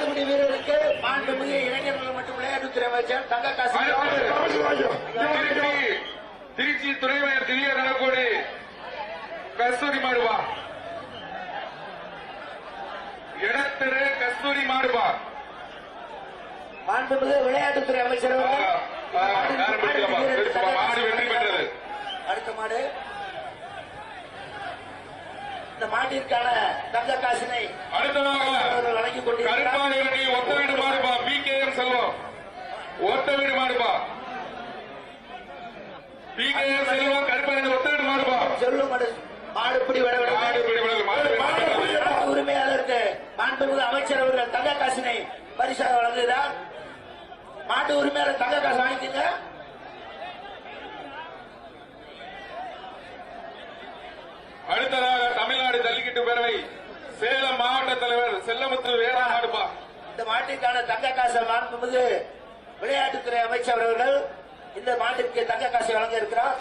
காடுபிடி வீரருக்கு மாண்புமிகு இளைஞர்கள் மற்றும் விளையாட்டுத்துறை அமைச்சர் தங்க திருச்சி துணைவர் திடீர் நடக்கோடு கஸ்தூரி மாடுவா இடத்திரு கஸ்தூரி மாடுவா மாண்புமிகு விளையாட்டுத்துறை அமைச்சர் அடுத்த மாடு. இந்த மாட்டிற்கான தங்க காசினை அடுத்ததாக எம். செல்வம் கருப்பாடி ஒத்த வீடு மாடுபா சொல்லும் மாடு மாடுபிடி மாடு விட பிடி விடல், மாடு பிடி விடல். உரிமையாளருக்கு மாண்புமிகு அமைச்சர் அவர்கள் தங்க காசினை பரிசாக வழங்குகிறார். மாட்டு உரிமையாளர் தங்க காசு வாங்கிக்கங்க. அடுத்ததாக தமிழ்நாடு ஜல்லிக்கட்டு பேரவை சேலம் மாவட்ட தலைவர் செல்லமுத்து மாடுபா இந்த மாட்டிற்கான தங்க காசை வாங்கும்போது விளையாட்டுத்துறை அமைச்சர் அவர்கள் இந்த மாட்டிற்கு தங்க காசை வழங்க இருக்கிறார்.